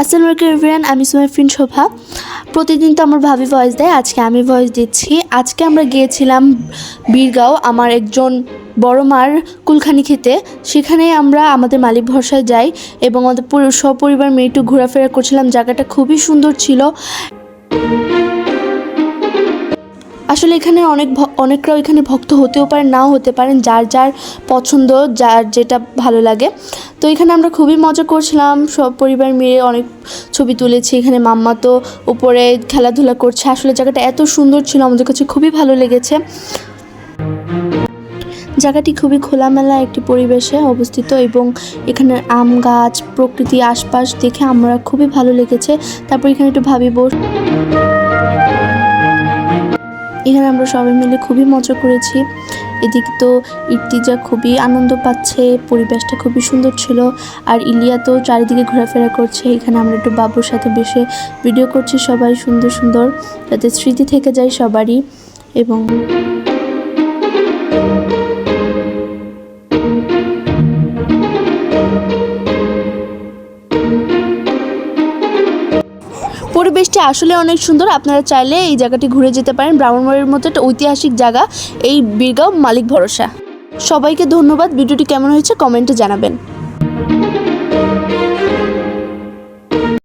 আসসালামু আলাইকুম এভরিওয়ান আমি সুমাইফিন শোভা। প্রতিদিন তো আমার ভাবি ভয়েস দেয়, আজকে আমি ভয়েস দিচ্ছি। আজকে আমরা গিয়েছিলাম বীরগাঁও, আমার একজন বড় মার কুলখানি খেতে। সেখানে আমরা আমাদের মালিক ভরসায় যাই এবং আমাদের পুরো সপরিবার মেয়ে একটু ঘোরাফেরা করছিলাম। জায়গাটা খুবই সুন্দর ছিল। আসলে এখানে অনেক অনেকরাও এখানে ভক্ত হতেও পারেন নাও হতে পারেন, যার যার পছন্দ, যার যেটা ভালো লাগে। তো এখানে আমরা খুবই মজা করছিলাম, সব পরিবার মিলে অনেক ছবি তুলেছি, এখানে মাম্মা তো উপরে খেলাধুলা করছে। আসলে জায়গাটা এত সুন্দর ছিল, আমাদের কাছে খুবই ভালো লেগেছে। জায়গাটি খুবই খোলামেলা একটি পরিবেশে অবস্থিত এবং এখানে আম গাছ, প্রকৃতি আশপাশ দেখে আমরা খুবই ভালো লেগেছে। তারপর এখানে একটু ভাবি বস এখানে আমরা সবাই মিলে খুবই মজা করেছি। এদিক তো ইর্তিজা খুবই আনন্দ পাচ্ছে, পরিবেশটা খুবই সুন্দর ছিল। আর ইলিয়া তো চারিদিকে ঘোরাফেরা করছে, এখানে আমরা একটু বাবুর সাথে বসে ভিডিও করছি সবাই সুন্দর সুন্দর, যাতে স্মৃতি থেকে যায় সবারই। এবং পরিবেশটি আসলে অনেক সুন্দর। আপনারা চাইলে এই জায়গাটি ঘুরে যেতে পারেন। ব্রাহ্মণবাড়ির মতো একটা ঐতিহাসিক জায়গা, এই বীরগাঁও মালিক ভরসা। সবাইকে ধন্যবাদ। ভিডিওটি কেমন হয়েছে কমেন্টে জানাবেন।